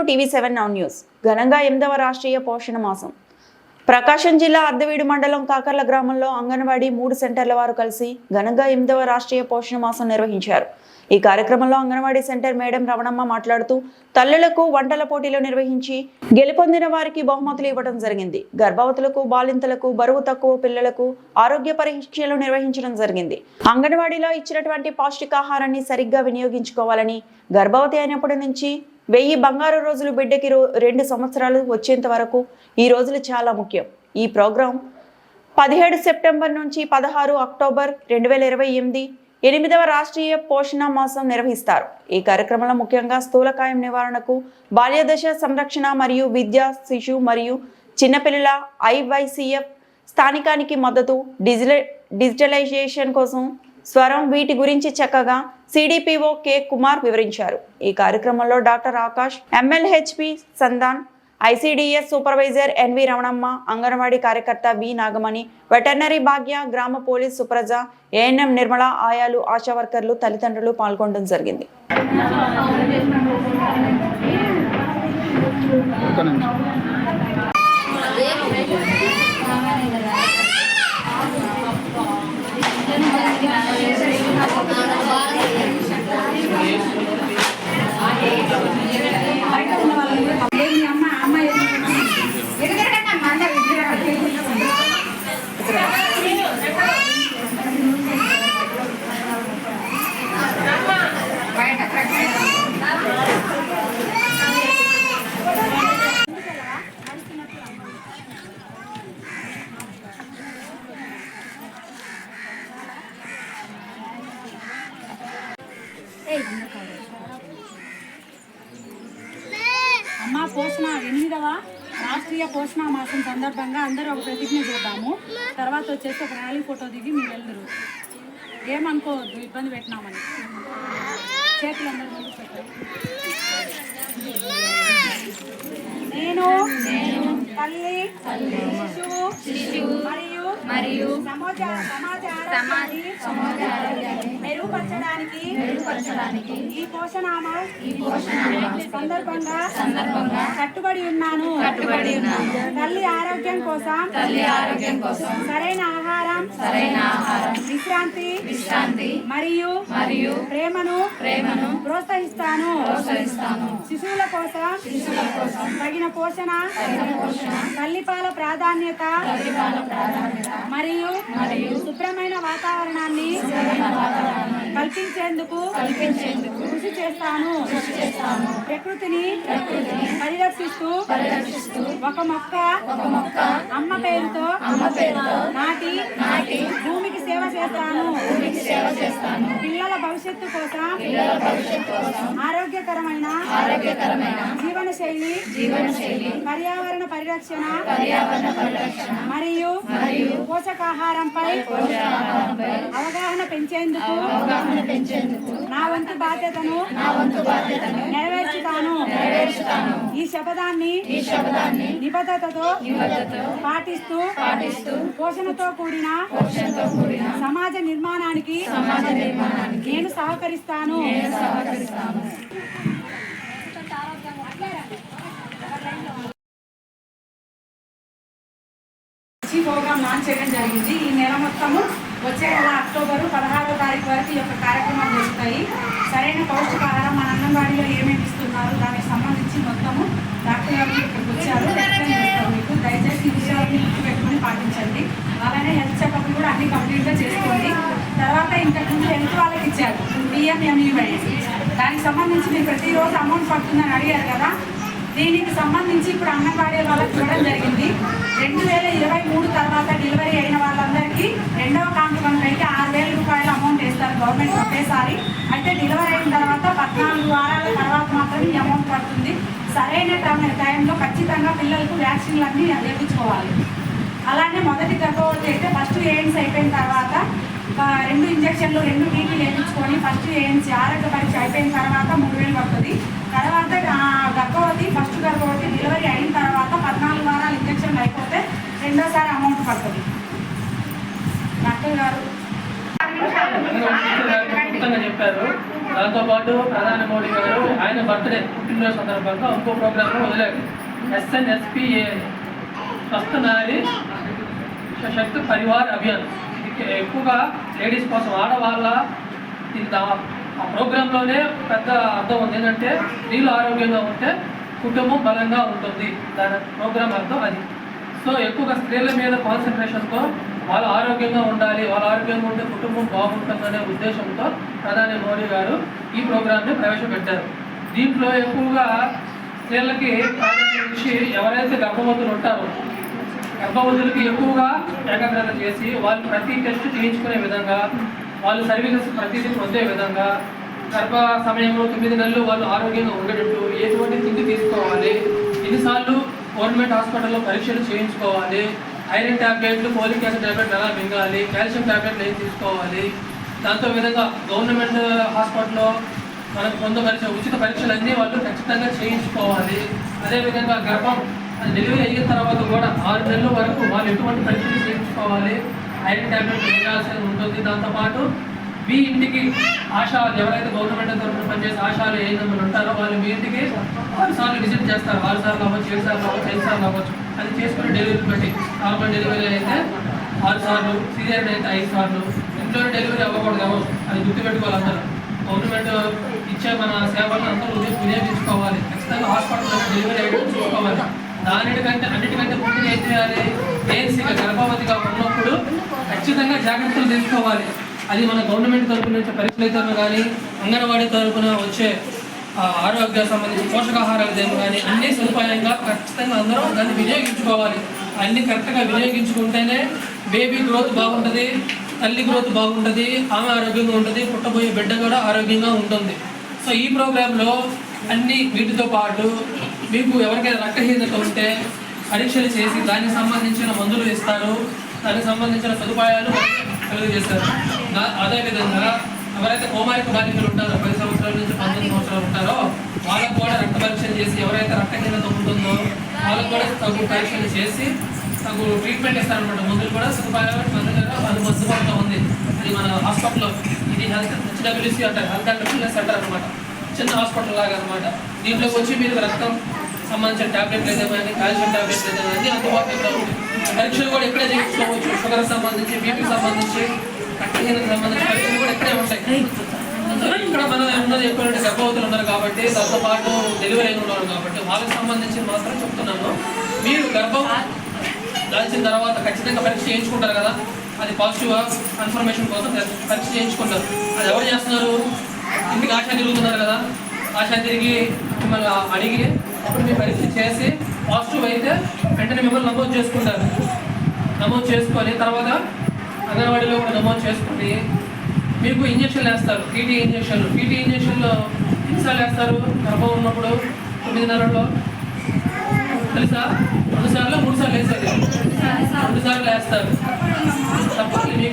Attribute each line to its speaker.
Speaker 1: To TV seven now news. ఘనంగా ఎనిమిదవ రాష్ట్రీయ పోషణ మాసం. ప్రకాశం జిల్లా అర్ధవీడు మండలం కాకర్ల గ్రామంలో అంగన్వాడీ మూడు సెంటర్ల వారు కలిసి ఘనంగా ఎనిమిదవ రాష్ట్రీయ పోషణ మాసం నిర్వహించారు. ఈ కార్యక్రమంలో అంగన్వాడీ సెంటర్ మేడం రమణమ్మ మాట్లాడుతూ తల్లులకు వంటల పోటీలు నిర్వహించి గెలుపొందిన వారికి బహుమతులు ఇవ్వడం జరిగింది. గర్భవతులకు బాలింతలకు బరువు తక్కువ పిల్లలకు ఆరోగ్య పరీక్షలు నిర్వహించడం జరిగింది. అంగన్వాడీలో ఇచ్చినటువంటి పౌష్టికాహారాన్ని సరిగ్గా వినియోగించుకోవాలని గర్భవతి అయినప్పటి నుంచి వెయ్యి బంగారు రోజులు బిడ్డకి రో- రెండు సంవత్సరాలు వచ్చేంత వరకు ఈ రోజులు చాలా ముఖ్యం. ఈ ప్రోగ్రాం పదిహేడు సెప్టెంబర్ నుంచి పదహారు అక్టోబర్ రెండు వేల ఇరవై ఎనిమిది ఎనిమిదవ రాష్ట్రీయ పోషణ మాసం నిర్వహిస్తారు. ఈ కార్యక్రమంలో ముఖ్యంగా స్థూలకాయం నివారణకు బాల్యదశ సంరక్షణ మరియు విద్య శిశు మరియు చిన్నపిల్లల ఐవైసీఎఫ్ స్థానికానికి మద్దతు డిజిటలైజేషన్ కోసం స్వరం వీటి గురించి చక్కగా సిడిపిఓ కె కుమార్ వివరించారు. ఈ కార్యక్రమంలో doctor Akash MLHP Sandan ICDS supervisor NV Ramanamma anganwadi కార్యకర్త వి నాగమణి వెటర్నరీ భాగ్య గ్రామ పోలీస్ సుప్రజ ఏఎన్ఎం నిర్మల ఆయాలు ఆశా వర్కర్లు తల్లిదండ్రులు పాల్గొనడం జరిగింది.
Speaker 2: ఒక్క నిమిషం
Speaker 3: అమ్మ పోషణ ఎనిమిదవ రాష్ట్రీయ పోషణ మాసం సందర్భంగా అందరూ ఒక ప్రతిజ్ఞ చేద్దాము. తర్వాత వచ్చేసి ఒక ర్యాలీ ఫోటో దిగి మీరు వెళ్దురు ఏమనుకోవద్దు ఇబ్బంది పెట్టినామని. చేతులు అందరూ ముందుకు నేను తల్లి శిశువు మరియు మరియు మెరుగుపరచడానికి మెరుగుపరచడానికి ఈ పోషణామ ఈ పోషణామ సందర్భంగా సందర్భంగా కట్టుబడి ఉన్నాను. కట్టుబడి ఉన్నాను. తల్లి ఆరోగ్యం కోసం తల్లి ఆరోగ్యం కోసం సరైన ఆహారం సరైన ఆహారం విశ్రాంతి విశ్రాంతి మరియు మరియు ప్రేమను ప్రేమను ప్రోత్సహిస్తాను. ప్రోత్సహిస్తాను. శిశువుల కోసం శిశువుల కోసం తగిన పోషణ తగిన పోషణ తల్లిపాల ప్రాధాన్యత తల్లిపాల ప్రాధాన్యత మరియు శుభ్రమైన వాతావరణాన్ని కల్పించేందుకు కృషి చేస్తాను. ప్రకృతిని పరిరక్షిస్తూ ఒక మొక్క అమ్మ పేరుతో నాటి భూమికి సేవ చేస్తాను. పిల్లల భవిష్యత్తు కోసం ఆరోగ్యకరమైన జీవన శైలి పర్యావరణ పరిరక్షణ మరియు పోషకాహారంపై అవగాహన పెంచేందుకు నా వంతు బాధ్యతను నెరవేర్చుతాను. ఈ శపథాన్ని నిబద్ధతతో పాటిస్తూ పాటిస్తూ పోషణతో కూడిన సమాజ నిర్మాణానికి నేను సహకరిస్తాను నేను సహకరిస్తాను ఈ ప్రోగ్రామ్ లాంచ్ చేయడం జరిగింది. ఈ నెల మొత్తము వచ్చే నెల అక్టోబరు పదహారో తారీఖు వరకు ఈ యొక్క కార్యక్రమాలు జరుగుతాయి. సరైన పౌష్టికాహారం మన అంగన్వాడీలో ఏమేమి ఇస్తున్నారు? దానికి సంబంధించి మొత్తము డాక్టర్ గారు ఇక్కడికి వచ్చారు. ఎక్స్ప్లెయిన్ చేస్తారు మీకు. దయచేసి ఈ విషయాలని గుర్తుపెట్టుకుని పాటించండి. అలానే హెల్త్ చెకప్ కూడా అన్ని కంప్లీట్గా చేసుకోండి. తర్వాత ఇంతకుముందు హెల్త్ వాళ్ళకి ఇచ్చారు. పిఎంఎంఈవై దానికి సంబంధించి మీరు ప్రతిరోజు అమౌంట్ పడుతుందని అడిగారు కదా. దీనికి సంబంధించి ఇప్పుడు అంగన్వాడీ వాళ్ళకి ఇవ్వడం జరిగింది. రెండు వేల ఇరవై మూడు తర్వాత డెలివరీ అయిన వాళ్ళందరికీ రెండవ కాంతి అయితే ఆరు వేల రూపాయల అమౌంట్ వేస్తారు గవర్నమెంట్ ఒకేసారి. అయితే డెలివరీ అయిన తర్వాత పద్నాలుగు వారాల తర్వాత మాత్రమే అమౌంట్ పడుతుంది. సరైన టైం- టైంలో ఖచ్చితంగా పిల్లలకు వ్యాక్సిన్లు అన్నీ వేయించుకోవాలి అలానే మొదటి గర్భవతి అయితే ఫస్ట్ ఏఎన్స్ అయిపోయిన తర్వాత రెండు ఇంజక్షన్లు రెండు టీటీలు వేయించుకొని ఫస్ట్ ఏఎన్సీ ఆరోగ్య పరీక్ష అయిపోయిన తర్వాత మూడు వేలు పడుతుంది. తర్వాత ఆ, గర్భవతి ఫస్ట్ గర్భవతి డెలివరీ అయిన తర్వాత పద్నాలుగు వారాలు ఇంజక్షన్ అయిపోతే రెండోసారి అమౌంట్ పడుతుంది. డాక్టర్ గారు.
Speaker 2: చెప్పారు. చెప్పారు దాంతోపాటు ప్రధాని మోడీ గారు ఆయన బర్త్డే పుట్టినరోజు సందర్భంగా ఇంకో ప్రోగ్రామ్ వదిలారు. ఎస్ఎన్ఎస్పిఏ స్వస్థ నారి శక్తి పరివార్ అభియాన్. ఎక్కువగా లేడీస్ కోసం ఆడవాళ్ళ ఇది ఆ ప్రోగ్రాంలోనే పెద్ద అర్థం ఉంది. ఏంటంటే స్త్రీలు ఆరోగ్యంగా ఉంటే కుటుంబం బలంగా ఉంటుంది. దాని ప్రోగ్రామ్ అర్థం అది. సో ఎక్కువగా స్త్రీల మీద కాన్సన్ట్రేషన్తో వాళ్ళు ఆరోగ్యంగా ఉండాలి. వాళ్ళ ఆరోగ్యంగా ఉంటే కుటుంబం బాగుంటుందనే ఉద్దేశంతో ప్రధాని మోడీ గారు ఈ ప్రోగ్రామ్ని ప్రవేశపెట్టారు. దీంట్లో ఎక్కువగా స్త్రీలకి నుంచి ఎవరైతే గర్భవతులు ఉంటారో గర్భవతులకి ఎక్కువగా ఏకాగ్రత చేసి వాళ్ళు ప్రతి టెస్ట్ చేయించుకునే విధంగా వాళ్ళు సర్వీసెస్ ప్రతిదీ పొందే విధంగా గర్భ సమయంలో తొమ్మిది నెలలు వాళ్ళు ఆరోగ్యంగా ఉండేటట్టు ఎటువంటి తిండి తీసుకోవాలి? ఎన్నిసార్లు గవర్నమెంట్ హాస్పిటల్లో పరీక్షలు చేయించుకోవాలి? ఐరన్ ట్యాబ్లెట్లు ఫోలిక్ యాసిడ్ ట్యాబ్లెట్లు ఎలా మింగాలి? కాల్షియం ట్యాబ్లెట్లు ఏం తీసుకోవాలి? దాంతో విధంగా గవర్నమెంట్ హాస్పిటల్లో మనకు పొందపరిచే ఉచిత పరీక్షలన్నీ వాళ్ళు ఖచ్చితంగా చేయించుకోవాలి. అదేవిధంగా గర్భం డెలివరీ అయిన తర్వాత కూడా ఆరు నెలల వరకు వాళ్ళు ఎటువంటి పరీక్షలు చేయించుకోవాలి? ఐరన్ ట్యాబ్లెట్ వేయాల్సి ఉంటుంది దాంతోపాటు మీ ఇంటికి ఆశాలు ఎవరైతే గవర్నమెంట్ తరఫున పనిచేసే ఆశాలు ఏ నెంబర్ ఉంటారో వాళ్ళు మీ ఇంటికి ఆరు సార్లు విజిట్ చేస్తారు. ఆరు సార్లు అవ్వచ్చు ఏడు సార్లు అవ్వచ్చు ఐదు సార్లు అవ్వచ్చు. అది చేసుకుని డెలివరీ బట్టి. నార్మల్ డెలివరీ అయితే ఆరు సార్లు సీరియర్ అయితే ఐదు సార్లు. ఇంట్లో డెలివరీ అవ్వకూడదు ఎవరు. అది గుర్తుపెట్టుకోవాలి గవర్నమెంట్ ఇచ్చే మన సేవలను అందరూ వినియోగించుకోవాలి. ఖచ్చితంగా హాస్పిటల్లో డెలివరీ అయ్యేటట్టు చూసుకోవాలి. దానికంటే అన్నిటికంటే ముందు ఏం చేయాలి? ఏసీగా గర్భవతిగా ఉన్నప్పుడు ఖచ్చితంగా జాగ్రత్తలు తీసుకోవాలి. అది మన గవర్నమెంట్ తరఫున నుంచి పరీక్షలు కానీ అంగన్వాడీ తరపున వచ్చే ఆరోగ్య సంబంధించి పోషకాహారాలు ఏమో కానీ అన్ని సదుపాయంగా ఖచ్చితంగా అందరూ దాన్ని వినియోగించుకోవాలి. అన్ని కరెక్ట్గా వినియోగించుకుంటేనే బేబీ గ్రోత్ బాగుంటుంది తల్లి గ్రోత్ బాగుంటుంది ఆమె ఆరోగ్యంగా ఉంటుంది పుట్టబోయే బిడ్డ కూడా ఆరోగ్యంగా ఉంటుంది. సో ఈ ప్రోగ్రాంలో అన్ని వీటితో పాటు మీకు ఎవరికైనా రక్తహీనత ఉంటే పరీక్షలు చేసి దానికి సంబంధించిన మందులు ఇస్తారు. దానికి సంబంధించిన సదుపాయాలు కలుగజేస్తారు. అదేవిధంగా ఎవరైతే కోమారిక బాధితులు ఉంటారో పది సంవత్సరాల నుంచి పంతొమ్మిది సంవత్సరాలు ఉంటారో వాళ్ళకు కూడా రక్త పరీక్షలు చేసి ఎవరైతే రక్తహీనత ఉంటుందో వాళ్ళకు కూడా తగు పరీక్షలు చేసి తగు ట్రీట్మెంట్ ఇస్తారనమాట మందులు కూడా సదుపాయాలు మన అది అందుబాటులో ఉంది. అది మన హాస్పిటల్లో ఇది హెల్త్ హెచ్డబ్ల్యూసీ అంటారు హెల్త్ అండ్ ఫిట్నెస్ సెంటర్ అనమాట చిన్న హాస్పిటల్ లాగా అనమాట దీంట్లోకి వచ్చి మీరు రక్తం సంబంధించిన టాబ్లెట్లు అయితే కానీ కాల్షియం టాబ్లెట్లు అయితే కానీ అందుబాటులో పరీక్షలు కూడా ఎక్కడే చేయించుకోవచ్చు. షుగర్ సంబంధించి బీపీ సంబంధించి రక్తహీనత సంబంధించి పరీక్షలు కూడా ఇక్కడే ఉంటాయి. ఇక్కడ మనం ఉన్నది ఎక్కువ గర్భవతులు ఉన్నారు కాబట్టి దాంతో పాటు డెలివరీ అయిన ఉన్నారు కాబట్టి వాళ్ళకి సంబంధించి మాత్రం చెప్తున్నాను. మీరు గర్భం దాల్చిన తర్వాత ఖచ్చితంగా పరీక్ష చేయించుకుంటారు కదా? అది పాజిటివ్ కన్ఫర్మేషన్ కోసం పరీక్ష చేయించుకుంటారు. అది ఎవరు చేస్తున్నారు? ఇంటికి ఆశా తిరుగుతున్నారు కదా? ఆశా తిరిగి మిమ్మల్ని అడిగి అప్పుడు మీ పరీక్ష చేసి పాజిటివ్ అయితే వెంటనే మిమ్మల్ని నమోదు చేసుకుంటారు. నమోదు చేసుకొని తర్వాత అంగన్వాడీలో కూడా నమోదు చేసుకుని మీకు ఇంజక్షన్లు వేస్తారు. టీటీ ఇంజక్షన్లు. టీటీ ఇంజక్షన్లు ఎన్నిసార్లు వేస్తారు. గర్భం ఉన్నప్పుడు తొమ్మిది తెలుసా? రెండు సార్లు మూడు సార్లు వేసేది రెండు సార్లు వేస్తారు. తప్ప మీకు.